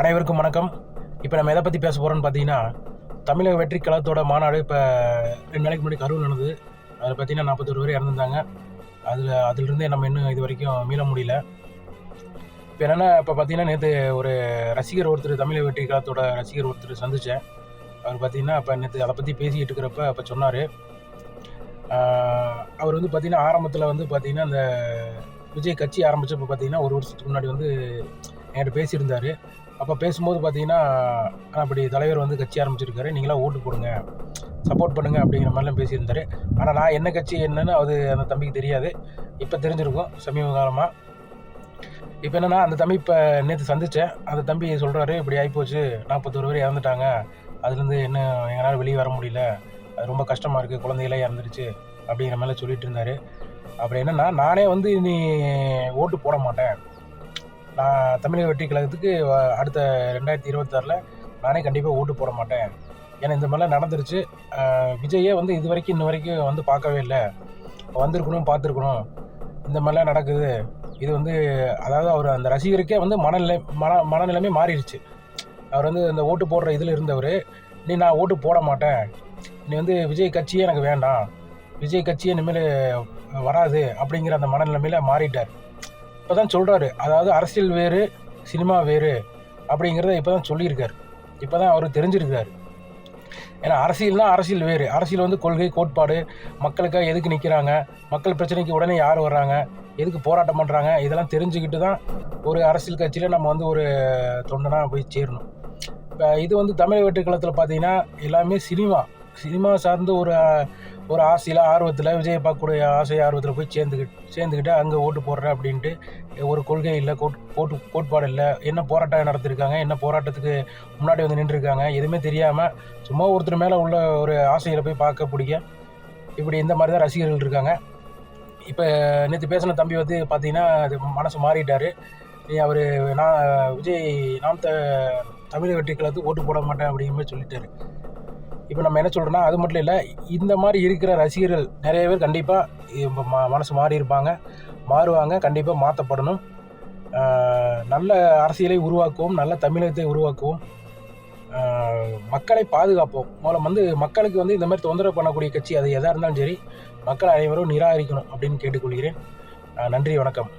அனைவருக்கும் வணக்கம். இப்போ நம்ம எதை பற்றி பேச போகிறோம்னு பார்த்தீங்கன்னா தமிழக வெற்றி கழகத்தோட மாநாடு இப்போ ரெண்டு நாளைக்கு முன்னாடி கரூர் நடந்தது. அதில் பார்த்தீங்கன்னா நாற்பத்தொரு பேர் இறந்துருந்தாங்க. அதில் அதிலிருந்தே நம்ம இன்னும் இது வரைக்கும் மீள முடியல. இப்போ என்னென்னா இப்போ பார்த்தீங்கன்னா நேற்று ஒரு ரசிகர் ஒருத்தர் தமிழக வெற்றி கழகத்தோட ரசிகர் ஒருத்தர் சந்தித்தேன் அவர் பார்த்தீங்கன்னா இப்போ நேற்று அதை பற்றி பேசிக்கிட்டு இருக்கிறப்ப அப்போ சொன்னார். அவர் வந்து பார்த்தீங்கன்னா ஆரம்பத்தில் வந்து பார்த்தீங்கன்னா அந்த விஜய் கட்சி ஆரம்பித்தப்போ பார்த்தீங்கன்னா ஒரு வருஷத்துக்கு முன்னாடி வந்து என்கிட்ட பேசியிருந்தார். அப்போ பேசும்போது பார்த்தீங்கன்னா அப்படி தலைவர் வந்து கட்சி ஆரம்பிச்சிருக்காரு. நீங்களாம் ஓட்டு போடுங்க சப்போர்ட் பண்ணுங்க அப்படிங்கிற மாதிரிலாம் பேசியிருந்தாரு. ஆனால் நான் என்ன கட்சி என்னன்னு அது அந்த தம்பிக்கு தெரியாது. இப்போ தெரிஞ்சிருக்கும் சமீப காலமாக இப்போ என்னென்னா அந்த தம்பி இப்போ நேற்று சந்தித்தேன் அந்த தம்பி சொல்கிறாரு இப்படி ஆகிப்போச்சு நாற்பத்தோரு பேர் இறந்துட்டாங்க. அதுலேருந்து என்ன எங்களால் வெளியே வர முடியல. அது ரொம்ப கஷ்டமாக இருக்குது குழந்தைகளே இறந்துருச்சு அப்படிங்கிற மாதிரிலாம் சொல்லிட்டு இருந்தார். அப்புறம் என்னென்னா நானே வந்து நீ ஓட்டு போட மாட்டேன். நான் தமிழக வெற்றி கழகத்துக்கு வ- அடுத்த ரெண்டாயிரத்தி இருபத்தாறில் நானே கண்டிப்பாக ஓட்டு போட மாட்டேன். ஏன்னா இந்த மாதிரிலாம் நடந்துருச்சு. விஜயே வந்து இது வரைக்கும் இன்ன வரைக்கும் வந்து பார்க்கவே இல்லை. வந்திருக்கணும் பார்த்துருக்கணும். இந்த மாதிரிலாம் நடக்குது. இது வந்து அதாவது அவர் அந்த ரசிகருக்கே வந்து மனநிலை மன மனநிலைமை மாறிடுச்சு அவர் வந்து அந்த ஓட்டு போடுற இதில் இருந்தவர் நீ நான் ஓட்டு போட மாட்டேன். நீ வந்து விஜய் கட்சியே எனக்கு வேண்டாம். விஜய் கட்சியே இனிமேல் வராது. அப்படிங்கிற அந்த மனநிலைமையில் மாறிட்டார். இப்போ தான் சொல்கிறாரு அதாவது அரசியல் வேறு சினிமா வேறு அப்படிங்கிறத இப்போ தான் சொல்லியிருக்காரு. இப்போ தான் அவர் தெரிஞ்சிருக்காரு. ஏன்னா அரசியல்னால் அரசியல் வேறு. அரசியல் வந்து கொள்கை கோட்பாடு மக்களுக்காக எதுக்கு நிற்கிறாங்க மக்கள் பிரச்சனைக்கு உடனே யார் வர்றாங்க? எதுக்கு போராட்டம் பண்ணுறாங்க இதெல்லாம் தெரிஞ்சுக்கிட்டு தான் ஒரு அரசியல் கட்சியில் நம்ம வந்து ஒரு தொண்டனாக போய் சேரணும். இப்போ இது வந்து தமிழ் வெற்றி பார்த்தீங்கன்னா எல்லாமே சினிமா. சினிமா சார்ந்து ஒரு ஒரு ஆசையில் ஆர்வத்தில் விஜய் பார்க்கக்கூடிய ஆசை ஆர்வத்தில் போய் சேர்ந்துக்கிட்டு சேர்ந்துக்கிட்டு அங்கே ஓட்டு போடுறேன் அப்படின்ட்டு ஒரு கொள்கை இல்லை கோட் கோட்டு கோட்பாடு இல்லை. என்ன போராட்டம் நடத்திருக்காங்க என்ன போராட்டத்துக்கு முன்னாடி வந்து நின்றுருக்காங்க எதுவுமே தெரியாமல் சும்மா ஒருத்தர் மேலே உள்ள ஒரு ஆசையில் போய் பார்க்க பிடிக்க. இப்படி இந்த மாதிரி தான் ரசிகர்கள் இருக்காங்க. இப்போ நேற்று பேசின தம்பி வந்து பார்த்தீங்கன்னா அது மனசு மாறிட்டார். அவர் நான் விஜய் நாம் த தமிழக வெற்றி கழகத்துக்கு ஓட்டு போட மாட்டேன் அப்படிங்கிற மாதிரி சொல்லிட்டாரு. இப்போ நம்ம என்ன சொல்கிறோன்னா அது மட்டும் இல்லை இந்த மாதிரி இருக்கிற ரசிகர்கள் நிறைய பேர் கண்டிப்பாக மனசு மாறி இருப்பாங்க. மாறுவாங்க கண்டிப்பாக மாற்றப்படணும் நல்ல அரசியலை உருவாக்குவோம் நல்ல தமிழகத்தை உருவாக்குவோம். மக்களை பாதுகாப்போம். மூலம் வந்து மக்களுக்கு வந்து இந்த மாதிரி தொந்தரவு பண்ணக்கூடிய கட்சி அது எதாக இருந்தாலும் சரி மக்கள் அனைவரும் நிராகரிக்கணும் அப்படின்னு கேட்டுக்கொள்கிறேன். நன்றி வணக்கம்.